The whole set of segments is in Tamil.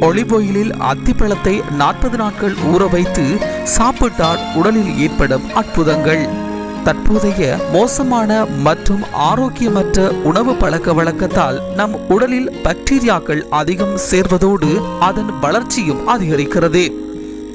ஒளிபொயிலில் அத்திப்பழத்தை நாற்பது நாட்கள் ஊற வைத்து சாப்பிட்டால் உடலில் ஏற்படும் அற்புதங்கள். தற்போதைய மோசமான மற்றும் ஆரோக்கியமற்ற உணவு பழக்க வழக்கத்தால் நம் உடலில் பாக்டீரியாக்கள் அதிகம் சேர்வதோடு அதன் வளர்ச்சியும் அதிகரிக்கிறது.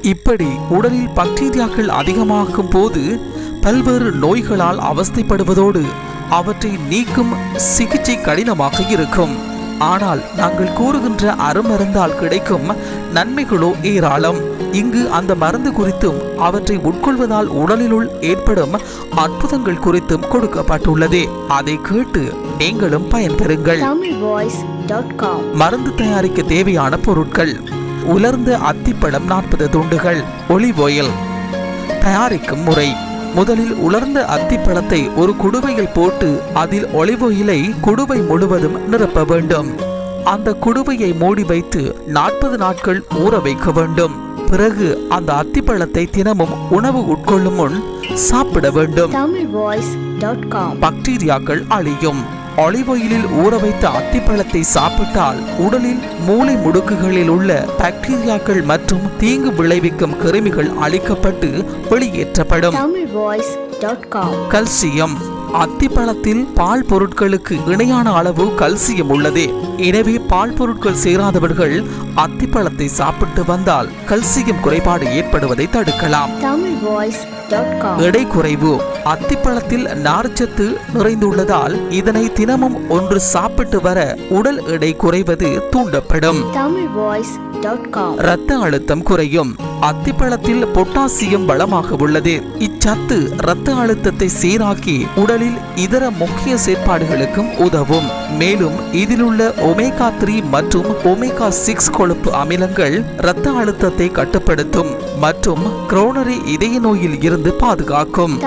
இப்படி உடலில் பாக்டீரியாக்கள் அதிகமாகும் போது பல்வேறு நோய்களால் அவஸ்தைப்படுவதோடு அவற்றை நீக்கும் சிகிச்சை கடினமாக இருக்கும். ஆனால் நாங்கள் கூறுகின்ற அருமருந்தால் கிடைக்கும் நன்மைகளோ ஏராளம். இங்கு அந்த மருந்து குறித்தும் அவற்றை உட்கொள்வதால் உடலினுள் ஏற்படும் அற்புதங்கள் குறித்தும் கொடுக்கப்பட்டுள்ளது. அதை கேட்டு நீங்களும் பயன்பெறுங்கள். மருந்து தயாரிக்க தேவையான பொருட்கள். உலர்ந்த அத்திப்பழம் நாற்பது துண்டுகள். Olive oil. தயாரிக்கும் முறை. முதலில் உலர்ந்த அத்திப்பழத்தை ஒரு குடுவையில் போட்டு அதில் ஒலிவ் ஆயிலை குடுவை முழுவதும் நிரப்ப வேண்டும். அந்த குடுவையை மூடி வைத்து நாற்பது நாட்கள் ஊற வைக்க வேண்டும். பிறகு அந்த அத்திப்பழத்தை தினமும் உணவு உட்கொள்ளும் முன் சாப்பிட வேண்டும். பாக்டீரியாக்கள் அழியும். ஆலிவ் ஆயிலில் ஊற வைத்த அத்திப்பழத்தை சாப்பிட்டால் உடலில் மூளை முடுக்குகளில் உள்ள பாக்டீரியாக்கள் மற்றும் தீங்கு விளைவிக்கும் கிருமிகள் அழிக்கப்பட்டு வெளியேற்றப்படும். கல்சியம். அத்திப்பழத்தில் பால் பொருட்களுக்கு இணையான அளவு கல்சியம் உள்ளது. எனவே பால் பொருட்கள் சேராதவர்கள் அத்திப்பழத்தை சாப்பிட்டு வந்தால் கல்சியம் குறைபாடு ஏற்படுவதை தடுக்கலாம். எடை குறைவு அத்திப்பழத்தில் நார்ச்சத்து நிறைந்துள்ளதால் இதனை தினமும் ஒன்று சாப்பிட்டு வர உடல் எடை குறைவது தூண்டப்படும். இரத்த அழுத்தம் குறையும். அத்திப்பழத்தில் பொட்டாசியம் வளமாக உள்ளது. இச்சத்து இரத்த அழுத்தத்தை சீராக்கி உடலில் இதர முக்கிய செயற்பாடுகளுக்கும் உதவும். மேலும் இதிலுள்ள ஒமேகா த்ரீ மற்றும் ஒமேகா சிக்ஸ் கொழுப்பு அமிலங்கள் இரத்த அழுத்தத்தை கட்டுப்படுத்தும் மற்றும் குரோனரி இதய நோயில் இருந்து பாதுகாக்கும்.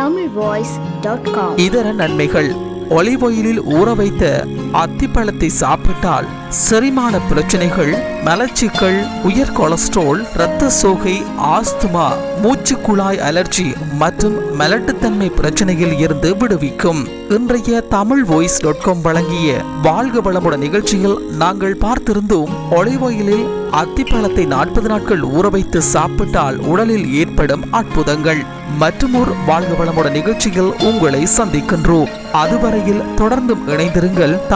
இதர நன்மைகள். ஒலிவ் ஆயிலில் ஊற வைத்த அத்திப்பழத்தை சாப்பிட்டால் செரிமான பிரச்சனைகள் மலச்சிக்கல் உயர் கொலஸ்ட்ரால் இரத்த சோகை ஆஸ்துமா மூச்சுக்குழாய் அலர்ஜி மற்றும் மலட்டுத்தன்மை பிரச்சனையில் இருந்து விடுவிக்கும். இன்றைய தமிழ் வாய்ஸ் டாட் காம் வழங்கிய வாழ்க வளமுடன் நிகழ்ச்சியில் நாங்கள் பார்த்திருந்தோம் ஒலிவ் அத்திப்பழத்தை நாற்பது நாட்கள் ஊற வைத்து சாப்பிட்டால் உடலில் ஏற்படும் அற்புதங்கள். மற்றுமோர் வாழ்க வளமுடன் நிகழ்ச்சியில் உங்களை சந்திக்கின்றோம். அதுவரையில் தொடர்ந்தும் இணைந்திருங்கள்